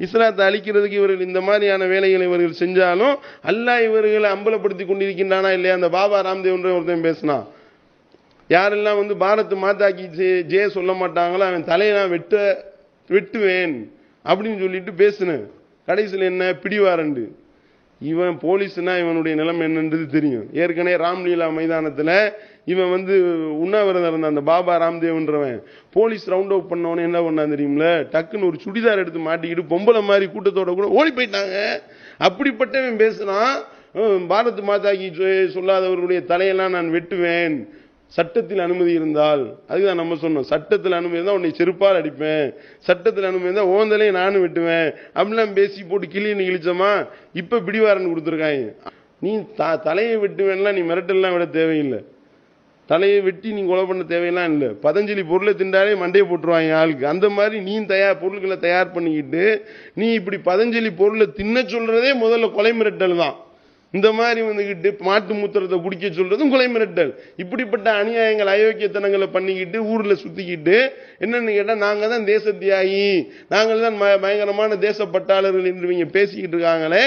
இஸ்லாத்தை அழிக்கிறதுக்கு இவர்கள் இந்த மாதிரியான வேலைகளை இவர்கள் செஞ்சாலும் அல்லாஹ் இவர்களை அம்பலப்படுத்தி கொண்டிருக்கின்றானா இல்லையா? அந்த பாபா ராம்தேவ்ன்ற ஒருத்தன் பேசினான் யாரெல்லாம் வந்து பாரத் மாதாக்கி ஜே ஜே சொல்ல மாட்டாங்களோ அவன் தலையை நான் வெட்ட வெட்டுவேன் அப்படின்னு சொல்லிட்டு பேசினேன். கடைசியில் என்ன? பிடிவாரண்டு. இவன் போலீஸ்னா இவனுடைய நிலைமை என்னன்றது தெரியும். ஏற்கனவே ராம்லீலா மைதானத்தில் இவன் வந்து உண்ணாவிரதம் இருந்த அந்த பாபா ராம்தேவ்ன்றவன் போலீஸ் ரவுண்ட் அவுட் பண்ணவனே என்ன பண்ணான் தெரியுமில? டக்குன்னு ஒரு சுடிதார் எடுத்து மாட்டிக்கிட்டு பொம்பளை மாதிரி கூட்டத்தோட கூட ஓடி போயிட்டாங்க. அப்படிப்பட்டவன் பேசுகிறான் பாரத் மாதாக்கு சொ- சொல்லாதவர்களுடைய தலையெல்லாம் நான் வெட்டுவேன். சட்டத்தில் அனுமதி இருந்தால் அதுதான் நம்ம சொன்னோம் சட்டத்தில் அனுமதி இருந்தால் உன்னை செருப்பால் அடிப்பேன் சட்டத்தில் அனுமதி இருந்தால் ஓந்தலையும் நானும் வெட்டுவேன் அப்படிலாம் பேசி போட்டு கிளின்னு கிழிச்சோமா? இப்போ பிடிவாரன் கொடுத்துருக்காங்க. நீ த தலையை வெட்டுவேன்லாம் நீ மிரட்டல்லாம் விட தேவையில்லை. தலையை வெட்டி நீ கொலை பண்ண தேவையெல்லாம் இல்லை. பதஞ்சலி பொருளை திண்டாலே மண்டையை போட்டுருவாங்க ஆளுக்கு. அந்த மாதிரி நீ தயார் பொருட்களை தயார் பண்ணிக்கிட்டு நீ இப்படி பதஞ்சலி பொருளை தின்ன சொல்கிறதே முதல்ல கொலை மிரட்டல் தான். இந்த மாதிரி வந்துக்கிட்டு மாட்டு மூத்திரத்தை குடிக்க சொல்றதும் கொலை மிரட்டல். இப்படிப்பட்ட அநியாயங்கள் அயோக்கியத்தனங்களை பண்ணிக்கிட்டு ஊர்ல சுத்திக்கிட்டு என்னன்னு கேட்டா நாங்க தான் தேச தியாகி நாங்கள் தான் ம- பயங்கரமான தேசப்பட்டாளர்கள் என்று இவங்க பேசிக்கிட்டு இருக்காங்களே